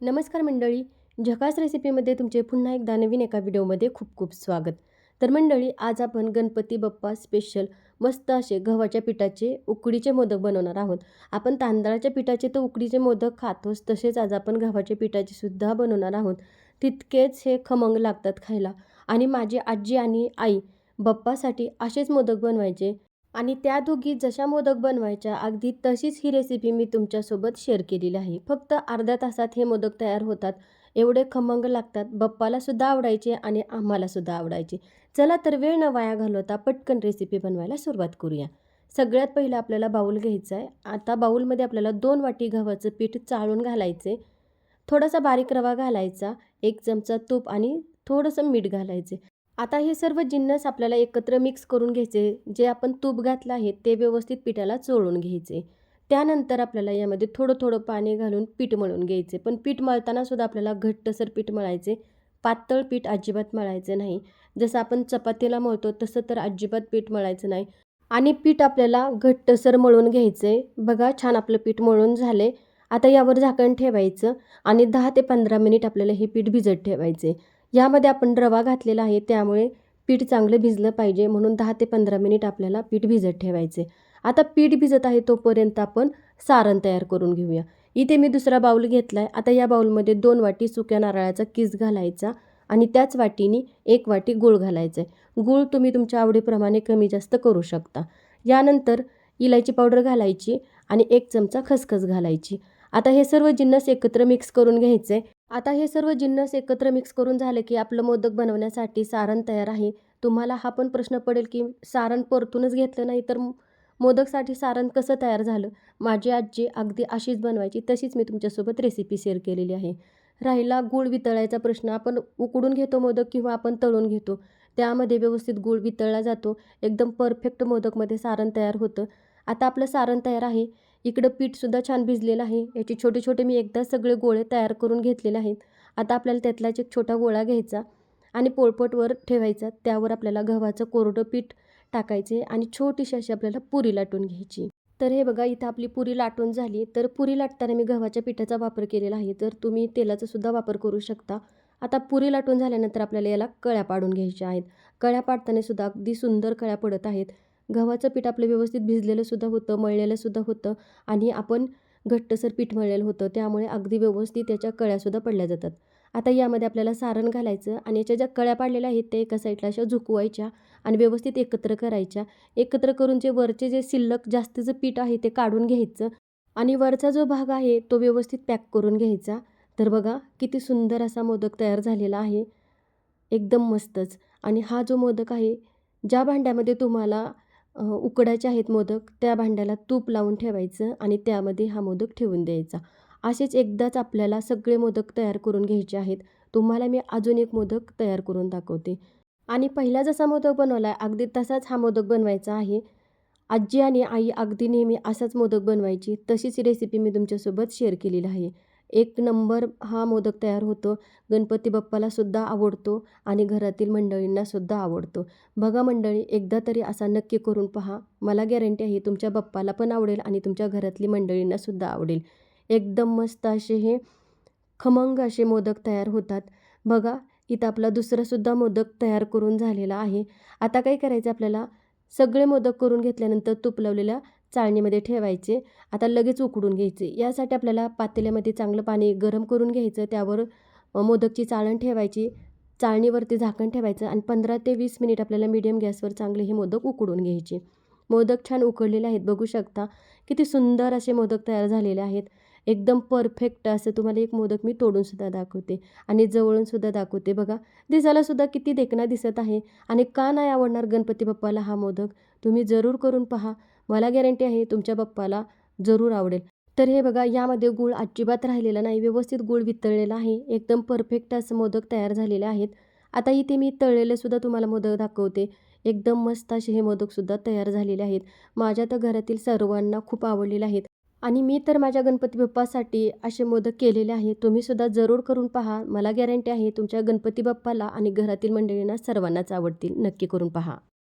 नमस्कार मंडळी झकास रेसिपीमध्ये तुमचे पुन्हा एकदा नवीन एका व्हिडिओमध्ये खूप खूप स्वागत. तर मंडळी आज आपण गणपती बाप्पा स्पेशल मस्त असे गव्हाच्या पिठाचे उकडीचे मोदक बनवणार आहोत. आपण तांदळाच्या पिठाचे तर उकडीचे मोदक खातोच तसेच आज आपण गव्हाच्या पिठाचे सुद्धा बनवणार आहोत. तितकेच हे खमंग लागतात खायला. आणि माझी आजी आणि आई बाप्पासाठी असेच मोदक बनवायचे. आणि त्या दोघी जशा मोदक बनवायच्या अगदी तशीच ही रेसिपी मी तुमच्यासोबत शेअर केलेली आहे. फक्त अर्ध्या तासात हे मोदक तयार होतात. एवढे खमंग लागतात. बप्पालासुद्धा आवडायचे आणि आम्हालासुद्धा आवडायचे. चला तर वेळ न वाया घालवता पटकन रेसिपी बनवायला सुरुवात करूया. सगळ्यात पहिलं आपल्याला बाऊल घ्यायचं आहे. आता बाऊलमध्ये आपल्याला दोन वाटी गव्हाचं पीठ चाळून घालायचे थोडासा बारीक रवा घालायचा. एक चमचा तूप आणि थोडंसं मीठ घालायचे आता हे सर्व जिन्नस आपल्याला एकत्र मिक्स करून घ्यायचे. जे आपण तूप घातलं आहे ते व्यवस्थित पिठाला चोळून घ्यायचे. त्यानंतर आपल्याला यामध्ये थोडं थोडं पाणी घालून पीठ मळून घ्यायचे. पण पीठ मळताना सुद्धा आपल्याला घट्टसर पीठ मळायचे. पातळ पीठ अजिबात मळायचं नाही. जसं आपण चपातीला मळतो तसं तर अजिबात पीठ मळायचं नाही. आणि पीठ आपल्याला घट्टसर मळून घ्यायचे. बघा छान आपलं पीठ मळून झाले. आता यावर झाकण ठेवायचं आणि दहा ते पंधरा मिनिट आपल्याला हे पीठ भिजत ठेवायचे. यामध्ये आपण रवा घातलेला आहे त्यामुळे पीठ चांगलं भिजलं पाहिजे. म्हणून दहा ते पंधरा मिनिट आपल्याला पीठ भिजत ठेवायचे. आता पीठ भिजत आहे तोपर्यंत आपण सारण तयार करून घेऊया. इथे मी दुसरा बाऊल घेतला आहे आता या बाऊलमध्ये दोन वाटी सुक्या नारळाचा किस घालायचा आणि त्याच वाटीने एक वाटी गूळ घालायचा आहे गूळ तुम्ही तुमच्या आवडीप्रमाणे कमी जास्त करू शकता. यानंतर इलायची पावडर घालायची आणि एक चमचा खसखस घालायची. आता हे सर्व जिन्नस एकत्र मिक्स करून घ्यायचे. आहे आता हे सर्व जिन्नस एकत्र मिक्स करून झाले की आपलं मोदक बनवण्यासाठी सारण तयार आहे. तुम्हाला हा पण प्रश्न पडेल की सारण परतूनच घेतलं नाही तर मोदकसाठी सारण कसं तयार झालं? माझी आजी अगदी अशीच बनवायची तशीच मी तुमच्यासोबत रेसिपी शेअर केलेली आहे. राहिला गूळ वितळायचा प्रश्न. आपण उकडून घेतो मोदक किंवा आपण तळून घेतो. त्यामध्ये व्यवस्थित गूळ वितळला जातो. एकदम परफेक्ट मोदकमध्ये सारण तयार होतं. आता आपलं सारण तयार आहे. इकडं पीठसुद्धा छान भिजलेलं आहे. याचे छोटे छोटे मी एकदा सगळे गोळे तयार करून घेतलेले आहेत. आता आपल्याला त्यातलाच एक छोटा गोळा घ्यायचा आणि पोळपटवर ठेवायचा. त्यावर आपल्याला गव्हाचं कोरडं पीठ टाकायचे आणि छोटीशी अशी आपल्याला पुरी लाटून घ्यायची. तर हे बघा इथं आपली पुरी लाटून झाली. तर पुरी लाटताना मी गव्हाच्या पिठाचा वापर केलेला आहे. तर तुम्ही तेलाचा सुद्धा वापर करू शकता. आता पुरी लाटून झाल्यानंतर आपल्याला याला कळ्या पाडून घ्यायच्या आहेत. कळ्या पाडताना सुद्धा अगदी सुंदर कळ्या पडत आहेत. गव्हाचं पीठ आपलं व्यवस्थित भिजलेलं सुद्धा होतं मळलेलं सुद्धा होतं आणि आपण घट्टसर पीठ मळलेलं होतं. त्यामुळे अगदी व्यवस्थित त्याच्या कळ्यासुद्धा पडल्या जातात. आता यामध्ये आपल्याला सारण घालायचं आणि याच्या ज्या कळ्या पाडलेल्या आहेत त्या एका साईडला अशा झुकवायच्या आणि व्यवस्थित एकत्र करायच्या. एकत्र करून जे वरचे जे शिल्लक जास्तीचं पीठ आहे ते काढून घ्यायचं आणि वरचा जो भाग आहे तो व्यवस्थित पॅक करून घ्यायचा. तर बघा किती सुंदर असा मोदक तयार झालेला आहे. एकदम मस्तच. आणि हा जो मोदक आहे ज्या भांड्यामध्ये तुम्हाला उकडायचे आहेत मोदक त्या भांड्याला तूप लावून ठेवायचं आणि त्यामध्ये हा मोदक ठेवून द्यायचा. असेच एकदाच आपल्याला सगळे मोदक तयार करून घ्यायचे आहेत. तुम्हाला मी अजून एक मोदक तयार करून दाखवते. आणि पहिला जसा मोदक बनवला आहे अगदी तसाच हा मोदक बनवायचा आहे. आजी आणि आई अगदी नेहमी असाच मोदक बनवायची तशीच रेसिपी मी तुमच्यासोबत शेअर केलेली आहे. एक नंबर हा मोदक तयार होतो. गणपती बाप्पाला सुद्धा आवडतो आणि घरातील मंडळींना सुद्धा आवडतो. बघा मंडळी एकदा तरी असा नक्की करून पहा. मला गॅरंटी आहे तुमच्या बाप्पाला पण आवडेल आणि तुमच्या घरातली मंडळींना सुद्धा आवडेल. एकदम मस्त असे हे खमंग असे मोदक तयार होतात. बघा इथं आपला दुसरासुद्धा मोदक तयार करून झालेला आहे. आता काय करायचं आपल्याला? सगळे मोदक करून घेतल्यानंतर तूप लावलेल्या चाळणीमध्ये ठेवायचे. आता लगेच उकडून घ्यायचे. यासाठी आपल्याला पातेल्यामध्ये चांगलं पाणी गरम करून घ्यायचं. त्यावर मोदकची चाळण ठेवायची. चाळणीवरती झाकण ठेवायचं आणि पंधरा ते वीस मिनिट आपल्याला मीडियम गॅसवर चांगले हे मोदक उकडून घ्यायचे. मोदक छान उकडलेले आहेत. बघू शकता किती सुंदर असे मोदक तयार झालेले आहेत. एकदम परफेक्ट असं तुम्हाला एक मोदक मी तोडूनसुद्धा दाखवते आणि जवळूनसुद्धा दाखवते. बघा दिसायलासुद्धा किती देखणा दिसत आहे आणि का नाही आवडणार गणपती बाप्पाला हा मोदक? तुम्ही जरूर करून पहा. मला गॅरंटी आहे तुमच्या पप्पाला जरूर आवडेल. तर हे बघा यामध्ये गूळ अजिबात राहिलेला नाही व्यवस्थित गूळ वितळलेला आहे एकदम परफेक्ट असं मोदक तयार झालेले आहेत. आता इथे मी तळलेलेसुद्धा तुम्हाला मोदक दाखवते. एकदम मस्त असे हे मोदकसुद्धा तयार झालेले आहेत. माझ्या तर घरातील सर्वांना खूप आवडलेले आहेत. आणि मी तर माझ्या गणपती बाप्पासाठी असे मोदक केलेले आहेत तुम्हीसुद्धा जरूर करून पहा. मला गॅरंटी आहे तुमच्या गणपती बाप्पाला आणि घरातील मंडळींना सर्वांनाच आवडतील. नक्की करून पहा.